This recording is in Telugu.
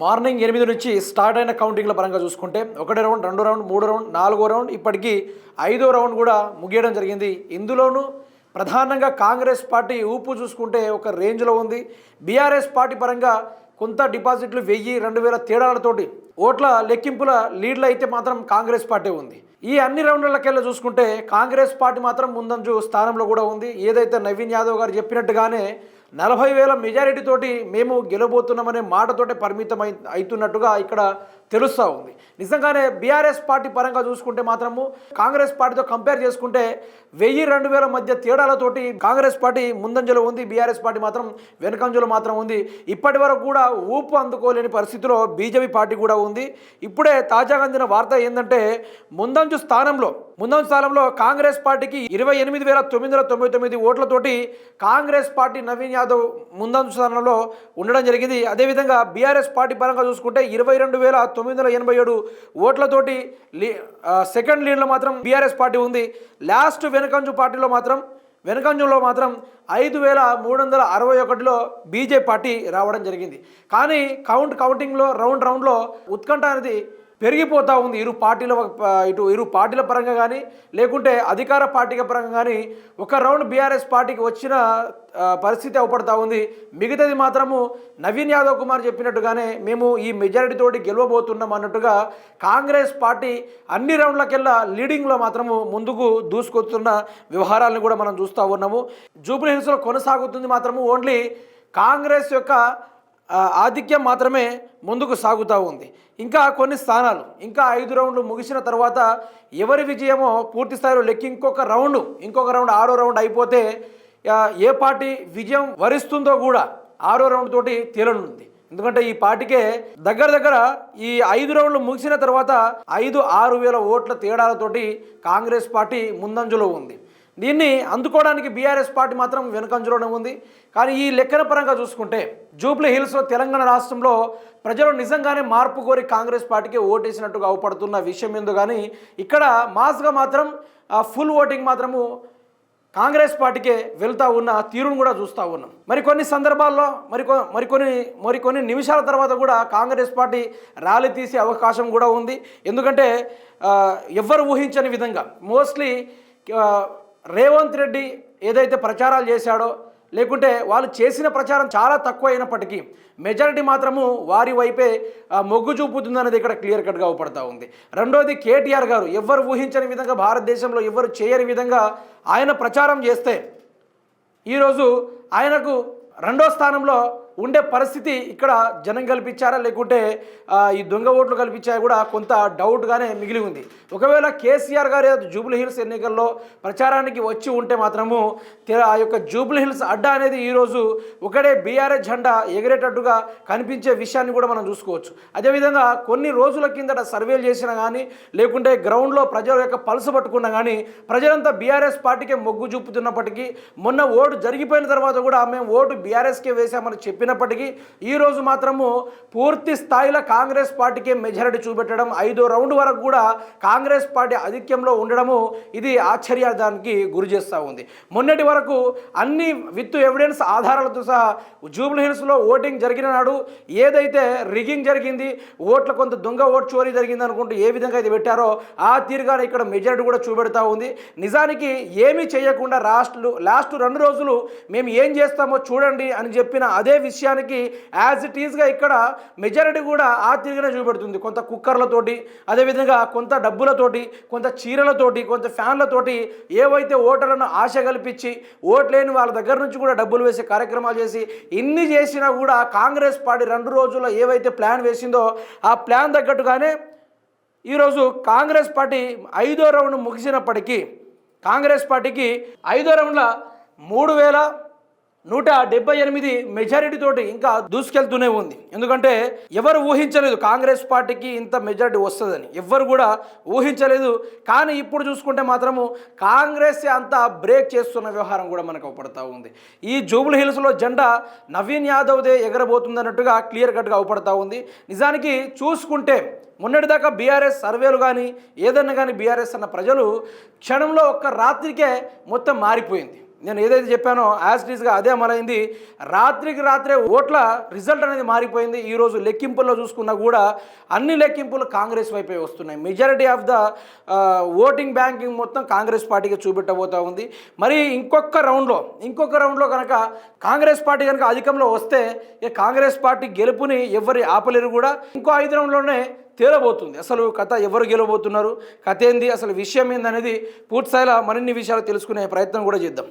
మార్నింగ్ ఎనిమిది నుంచి స్టార్ట్ అయిన కౌంటింగ్ల పరంగా చూసుకుంటే ఒకటి రౌండ్ రెండు రౌండ్ మూడు రౌండ్ నాలుగో రౌండ్ ఇప్పటికీ ఐదో రౌండ్ కూడా ముగియడం జరిగింది. ఇందులోనూ ప్రధానంగా కాంగ్రెస్ పార్టీ ఊపు చూసుకుంటే ఒక రేంజ్లో ఉంది. బీఆర్ఎస్ పార్టీ పరంగా కొంత డిపాజిట్లు వెయ్యి రెండు వేల తేడాలతోటి ఓట్ల లెక్కింపుల లీడ్లు అయితే మాత్రం కాంగ్రెస్ పార్టీ ఉంది. ఈ అన్ని రౌండ్లకెళ్ళి చూసుకుంటే కాంగ్రెస్ పార్టీ మాత్రం ముందంజు స్థానంలో కూడా ఉంది. ఏదైతే నవీన్ యాదవ్ గారు చెప్పినట్టుగానే నలభై వేల మెజారిటీతోటి మేము గెలబోతున్నామనే మాటతోటే పరిమితం అయి అవుతున్నట్టుగా ఇక్కడ తెలుస్తూ ఉంది. నిజంగానే బీఆర్ఎస్ పార్టీ పరంగా చూసుకుంటే మాత్రము కాంగ్రెస్ పార్టీతో కంపేర్ చేసుకుంటే వెయ్యి రెండు వేల మధ్య తేడాలతోటి కాంగ్రెస్ పార్టీ ముందంజలో ఉంది బీఆర్ఎస్ పార్టీ మాత్రం వెనుకంజలో మాత్రం ఉంది. ఇప్పటి వరకు కూడా ఊపు అందుకోలేని పరిస్థితిలో బీజేపీ పార్టీ కూడా ఉంది. ఇప్పుడే తాజాగా అందిన వార్త ఏంటంటే ముందంజు స్థానంలో ముందంజు స్థానంలో కాంగ్రెస్ పార్టీకి ఇరవై ఎనిమిది వేల తొమ్మిది వందల తొంభై తొమ్మిది ఓట్లతోటి కాంగ్రెస్ పార్టీ నవీన్ యాదవ్ ముందంజు స్థానంలో ఉండడం జరిగింది. అదేవిధంగా బీఆర్ఎస్ పార్టీ పరంగా చూసుకుంటే ఇరవై రెండు వేల తొమ్మిది వందల ఎనభై ఏడు ఓట్లతోటి లీ సెకండ్ లీడ్లో మాత్రం బీఆర్ఎస్ పార్టీ ఉంది. లాస్ట్ వెనుకంజు పార్టీలో మాత్రం వెనుకంజంలో మాత్రం ఐదు వేల మూడు వందల అరవై ఒకటిలో బీజేపీ పార్టీ రావడం జరిగింది. కానీ కౌంట్ కౌంటింగ్లో రౌండ్ రౌండ్లో ఉత్కంఠ అనేది పెరిగిపోతూ ఉంది. ఇరు పార్టీల ఇటు ఇరు పార్టీల పరంగా కానీ లేకుంటే అధికార పార్టీల పరంగా కానీ ఒక రౌండ్ బీఆర్ఎస్ పార్టీకి వచ్చిన పరిస్థితి అవపడతా ఉంది. మిగతాది మాత్రము నవీన్ యాదవ్ కుమార్ చెప్పినట్టుగానే మేము ఈ మెజారిటీతోటి గెలవబోతున్నాం అన్నట్టుగా కాంగ్రెస్ పార్టీ అన్ని రౌండ్లకెల్లా లీడింగ్లో మాత్రము ముందుకు దూసుకొస్తున్న వ్యవహారాలను కూడా మనం చూస్తూ ఉన్నాము. జూబ్లీహిల్స్లో కొనసాగుతుంది మాత్రము ఓన్లీ కాంగ్రెస్ యొక్క ఆధిక్యం మాత్రమే ముందుకు సాగుతూ ఉంది. ఇంకా కొన్ని స్థానాలు ఇంకా ఐదు రౌండ్లు ముగిసిన తర్వాత ఎవరి విజయమో పూర్తి స్థాయిలో లెక్కి ఇంకొక రౌండ్ ఇంకొక రౌండ్ ఆరో రౌండ్ అయిపోతే ఏ పార్టీ విజయం వరిస్తుందో కూడా ఆరో రౌండ్ తోటి తేలనుంది. ఎందుకంటే ఈ పార్టీకే దగ్గర దగ్గర ఈ ఐదు రౌండ్లు ముగిసిన తర్వాత ఐదు ఆరు వేల ఓట్ల తేడాలతోటి కాంగ్రెస్ పార్టీ ముందంజలో ఉంది. దీన్ని అందుకోవడానికి బీఆర్ఎస్ పార్టీ మాత్రం వెనుకంజలోనే ఉంది. కానీ ఈ లెక్కన పరంగా చూసుకుంటే జూబ్లీ హిల్స్లో తెలంగాణ రాష్ట్రంలో ప్రజలు నిజంగానే మార్పు కోరి కాంగ్రెస్ పార్టీకి ఓటేసినట్టుగా అవుపడుతున్న విషయం ఎందు కానీ ఇక్కడ మాస్గా మాత్రం ఫుల్ ఓటింగ్ మాత్రము కాంగ్రెస్ పార్టీకే వెళ్తూ ఉన్న తీరును కూడా చూస్తూ ఉన్నాం. మరికొన్ని సందర్భాల్లో మరికొ మరికొన్ని మరికొన్ని నిమిషాల తర్వాత కూడా కాంగ్రెస్ పార్టీ ర్యాలీ తీసే అవకాశం కూడా ఉంది. ఎందుకంటే ఎవ్వరు ఊహించని విధంగా మోస్ట్లీ రేవంత్ రెడ్డి ఏదైతే ప్రచారాలు చేశాడో లేకుంటే వాళ్ళు చేసిన ప్రచారం చాలా తక్కువ అయినప్పటికీ మెజారిటీ మాత్రము వారి వైపే మొగ్గు మొగ్గు చూపుతుందనేది ఇక్కడ క్లియర్ కట్గా అవపడతా ఉంది. రెండోది కేటీఆర్ గారు ఎవ్వరు ఊహించని విధంగా భారతదేశంలో ఎవ్వరు చేయని విధంగా ఆయన ప్రచారం చేస్తే ఈరోజు ఆయనకు రెండో స్థానంలో ఉండే పరిస్థితి ఇక్కడ జనం కల్పించారా? లేకుంటే ఈ దొంగ ఓట్లు కల్పించాయి కూడా కొంత డౌట్గానే మిగిలి ఉంది. ఒకవేళ కేసీఆర్ గారు జూబ్లీ హిల్స్ ఎన్నికల్లో ప్రచారానికి వచ్చి ఉంటే మాత్రము ఆ యొక్క జూబ్లీ హిల్స్ అడ్డా అనేది ఈరోజు ఒకడే బీఆర్ఎస్ జెండా ఎగిరేటట్టుగా కనిపించే విషయాన్ని కూడా మనం చూసుకోవచ్చు. అదేవిధంగా కొన్ని రోజుల కిందట సర్వేలు చేసినా కానీ లేకుంటే గ్రౌండ్లో ప్రజల యొక్క పల్సు పట్టుకున్నా కానీ ప్రజలంతా బీఆర్ఎస్ పార్టీకే మొగ్గు చూపుతున్నప్పటికీ మొన్న ఓటు జరిగిపోయిన తర్వాత కూడా మేము ఓటు బీఆర్ఎస్కే వేశామని చెప్పినప్పటికీ ఈరోజు మాత్రము పూర్తి స్థాయిలో కాంగ్రెస్ పార్టీకే మెజారిటీ చూపెట్టడం ఐదో రౌండ్ వరకు కూడా కాంగ్రెస్ పార్టీ ఆధిక్యంలో ఉండడము ఇది ఆశ్చర్యార్థానికి గురి చేస్తూ ఉంది. మొన్నటి వరకు అన్ని విత్ ఎవిడెన్స్ ఆధారాలతో సహా జూబ్లీహిల్స్లో ఓటింగ్ జరిగిన నాడు ఏదైతే రిగింగ్ జరిగింది ఓట్ల కొంత దొంగ ఓట్ చోరీ జరిగింది అనుకుంటూ ఏ విధంగా అయితే పెట్టారో ఆ తీరుగానే ఇక్కడ మెజారిటీ కూడా చూపెడతా ఉంది. నిజానికి ఏమీ చేయకుండా రాష్ట్రలు లాస్ట్ రెండు రోజులు మేము ఏం చేస్తామో చూడండి అని చెప్పిన అదే విషయం విషయానికి యాజ్ ఇట్ ఈస్గా ఇక్కడ మెజారిటీ కూడా ఆ తీరుగానే చూపెడుతుంది. కొంత కుక్కర్లతోటి అదేవిధంగా కొంత డబ్బులతోటి కొంత చీరలతోటి కొంత ఫ్యాన్లతోటి ఏవైతే ఓటర్లను ఆశ కల్పించి ఓట్లేని వాళ్ళ దగ్గర నుంచి కూడా డబ్బులు వేసే కార్యక్రమాలు చేసి ఇన్ని చేసినా కూడా కాంగ్రెస్ పార్టీ రెండు రోజుల్లో ఏవైతే ప్లాన్ వేసిందో ఆ ప్లాన్ తగ్గట్టుగానే ఈరోజు కాంగ్రెస్ పార్టీ ఐదో రౌండ్ ముగిసినప్పటికీ కాంగ్రెస్ పార్టీకి ఐదో రౌండ్ల మూడు వేల నూట డెబ్బై ఎనిమిది మెజారిటీ తోటి ఇంకా దూసుకెళ్తూనే ఉంది. ఎందుకంటే ఎవరు ఊహించలేదు కాంగ్రెస్ పార్టీకి ఇంత మెజారిటీ వస్తుందని. ఎవ్వరు కూడా ఊహించలేదు. కానీ ఇప్పుడు చూసుకుంటే మాత్రము కాంగ్రెస్ అంతా బ్రేక్ చేస్తున్న వ్యవహారం కూడా మనకు అవపడతా ఉంది. ఈ జూబుల్ హిల్స్లో జెండా నవీన్ యాదవ్దే ఎగరబోతుంది అన్నట్టుగా క్లియర్ కట్గా అవపడతా ఉంది. నిజానికి చూసుకుంటే మొన్నటిదాకా బీఆర్ఎస్ సర్వేలు కానీ ఏదన్నా కానీ బీఆర్ఎస్ అన్న ప్రజలు క్షణంలో ఒక్క రాత్రికే మొత్తం మారిపోయింది. నేను ఏదైతే చెప్పానో యాజ్ టీజ్గా అదే అమలైంది. రాత్రికి రాత్రే ఓట్ల రిజల్ట్ అనేది మారిపోయింది. ఈరోజు లెక్కింపుల్లో చూసుకున్నా కూడా అన్ని లెక్కింపులు కాంగ్రెస్ వైపే వస్తున్నాయి. Majority of the voting banking మొత్తం కాంగ్రెస్ పార్టీకి చూపెట్టబోతా ఉంది. మరి ఇంకొక రౌండ్లో ఇంకొక రౌండ్లో కనుక కాంగ్రెస్ పార్టీ కనుక అధికంలో వస్తే ఇక కాంగ్రెస్ పార్టీ గెలుపుని ఎవరి ఆపలేరు కూడా ఇంకో ఐదు రౌండ్లోనే తేలబోతుంది. అసలు కథ ఎవరు గెలవబోతున్నారు? కథ ఏంది? అసలు విషయం ఏందనేది పూర్తి మరిన్ని విషయాలు తెలుసుకునే ప్రయత్నం కూడా చేద్దాం.